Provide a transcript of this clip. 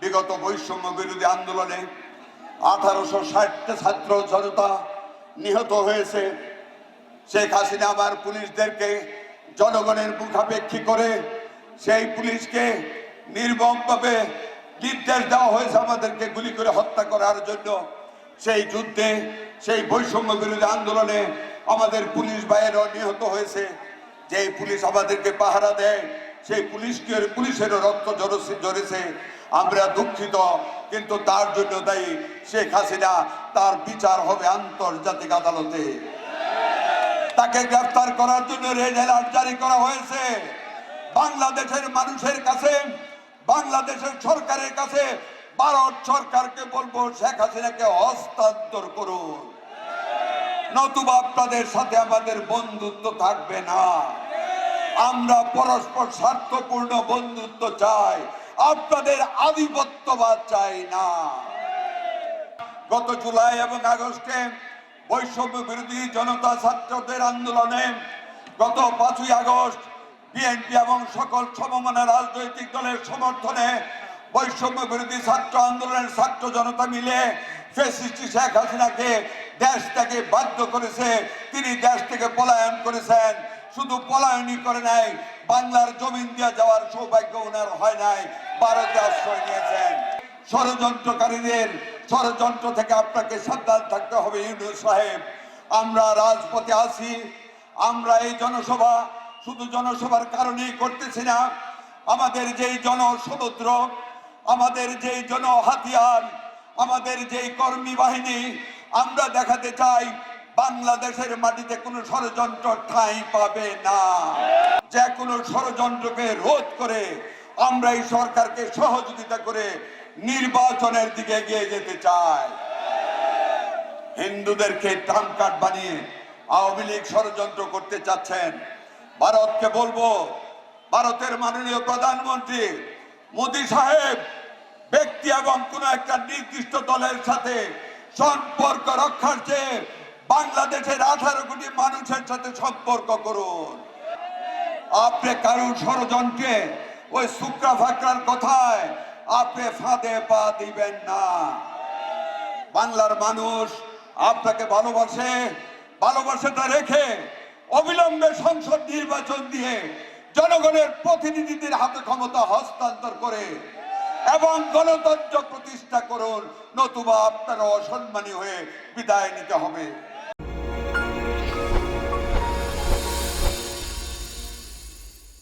বিগত বৈষম্য বিরোধী আন্দোলনে আঠারোশো ষাটটা ছাত্র জনতা নিহত হয়েছে। শেখ হাসিনা আবার পুলিশদেরকে জনগণের মুখাপেক্ষী করে সেই পুলিশকে নির্মমভাবে নির্দেশ দেওয়া হয়েছে আমাদেরকে গুলি করে হত্যা করার জন্য। সেই যুদ্ধে, সেই বৈষম্য বিরোধী আন্দোলনে আমাদের পুলিশ বাইরেও নিহত হয়েছে। যে পুলিশ আমাদেরকে পাহারা দেয় সেই পুলিশকে, পুলিশেরও রক্ত জড়ছে আমরা দুঃখিত, কিন্তু তার জন্য দায়ী শেখ হাসিনা। তার বিচার হবে আন্তর্জাতিক আদালতে। তাকে গ্রেফতার করার জন্য রেড অ্যালার্ট জারি করা হয়েছে। বাংলাদেশের মানুষের কাছে, বাংলাদেশের সরকারের কাছে, ভারত সরকারকে বলব, শেখ হাসিনাকে হস্তান্তর করুন। নতুবা আপনাদের সাথে আমাদের বন্ধুত্ব থাকবে না। আমরা পরস্পর স্বার্থপূর্ণ বন্ধুত্ব চাই। আপনাদের আধিপত্যবাদ চাই না। গত জুলাই এবং আগস্টে বৈষম্য বিরোধী জনতা ছাত্রদের আন্দোলনে গত পাঁচই আগস্ট বিএনপি এবং সকল সমমনা রাজনৈতিক দলের সমর্থনে বৈষম্য বিরোধী ছাত্র আন্দোলনের ছাত্র জনতা মিলে ফেসিস্টি শেখ হাসিনাকে দেশ থেকে বাধ্য করেছে। তিনি দেশ থেকে পলায়ন করেছেন। শুধু পলায়নই করে নাই, বাংলার জমিন দিয়ে যাওয়ার সৌভাগ্য ওনার হয় নাই, ভারতে আশ্রয় নিয়েছেন। ষড়যন্ত্রকারীদের, ষড়যন্ত্র থেকে আপনাকে সাবধান থাকতে হবে, ইউনুস সাহেব। আমরা রাজপথে আছি, আমরা এই জনসভা শুধু জনসভার কারণেই করতেছি না, আমাদের যেই জনসমুদ্র, আমাদের যেই জন হাতিয়ার আমাদের যেই কর্মী বাহিনী, আমরা দেখাতে চাই বাংলাদেশের মাটিতে কোনো ষড়যন্ত্র ঠাঁই পাবে না। যে কোনো ষড়যন্ত্রকে রোধ করে আমরা এই সরকারকে সহযোগিতা করে নির্বাচনের দিকে এগিয়ে যেতে চাই। হিন্দুদেরকে ট্রাম কার্ড বানিয়ে আওয়ামী লীগ ষড়যন্ত্র করতে চাচ্ছেন। ভারতকে বলব, ভারতের মাননীয় প্রধানমন্ত্রী মোদী সাহেব, ব্যক্তি এবং কোন একটা নির্দিষ্ট দলের সাথে সম্পর্ক রক্ষার চেয়ে বাংলাদেশের আঠারো কোটি মানুষের সাথে সম্পর্ক করুন। আপনি কারুর ষড়যন্ত্রে, ওই শুক্রা ফাকরার কথায় আপনি ফাঁদে পা দিবেন না। বাংলার মানুষ আপনাকে ভালোবাসে, ভালোবাসাটা রেখে অবিলম্বে সংসদ নির্বাচন দিয়ে জনগণের প্রতিনিধিদের হাতে ক্ষমতা হস্তান্তর করে এবং গণতন্ত্র প্রতিষ্ঠা করুন, নতুবা আপনারা অসম্মানী হয়ে বিদায় নিতে হবে।